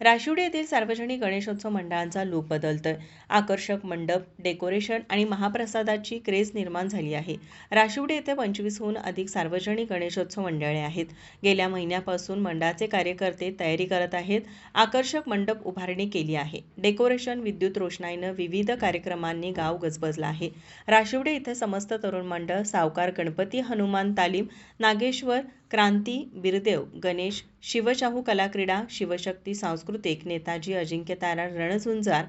राशिवडे येथील सार्वजनिक गणेशोत्सव मंडळांचा लूक बदलतोय. आकर्षक मंडप डेकोरेशन आणि महाप्रसादाची क्रेज निर्माण झाली आहे. राशिवडे येथे पंचवीसहून अधिक सार्वजनिक गणेशोत्सव मंडळे आहेत. गेल्या महिन्यापासून मंडळाचे कार्यकर्ते तयारी करत आहेत. आकर्षक मंडप उभारणी केली आहे. डेकोरेशन विद्युत रोषणाईनं विविध कार्यक्रमांनी गाव गजबजला आहे. राशिवडे इथे समस्त तरुण मंडळ सावकार गणपती हनुमान तालीम नागेश्वर क्रांती बिरदेव गणेश शिवशाहू कलाक्रीडा शिवशक्ती सांस्कृतिक Netaji Ajinkya Tara Ranzunjar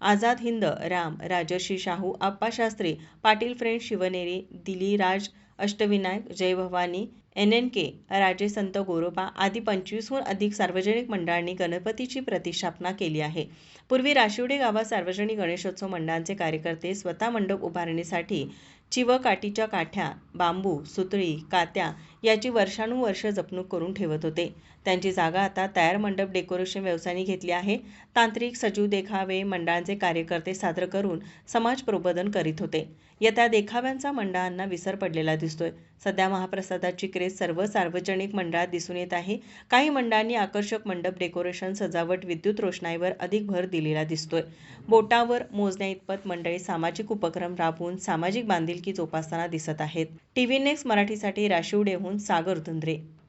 Azad Hind Ram Rajarshi Shahu Appashastri Patil friend Shivneri Diliraj Ashtavinayak Jai Bhavani N N K Raje Sant Goroba आदी पंचवीसहून अधिक सार्वजनिक मंडळांनी गणपतीची प्रतिष्ठापना केली आहे. पूर्वी राशिवडे गावात सार्वजनिक गणेशोत्सव मंडळांचे कार्यकर्ते स्वतः मंडप उभारणीसाठी चिवकाठीच्या काठ्या बांबू सुतळी कात्या याची वर्षानुवर्ष जपणूक करून ठेवत होते. त्यांची जागा आता तयार मंडप डेकोरेशन व्यवसायाने घेतली आहे. तांत्रिक सजीव देखावे मंडळांचे कार्यकर्ते सादर करून समाज प्रबोधन करीत होते. येत्या देखाव्यांचा मंडळांना विसर पडलेला दिसतोय. सध्या महाप्रसादाची क्रेज सर्व सार्वजनिक मंडळात दिसून येत आहे. काही मंडळांनी आकर्षक मंडप डेकोरेशन सजावट विद्युत रोषणाईवर अधिक भर दिलेला दिसतोय. बोटावर मोजण्या इतपत मंडळी सामाजिक उपक्रम राबवून सामाजिक बांधिलकी जोपासताना दिसत आहेत. टीव्ही नेक्स्ट मराठीसाठी राशिवडेहून सागर धुंद्रे.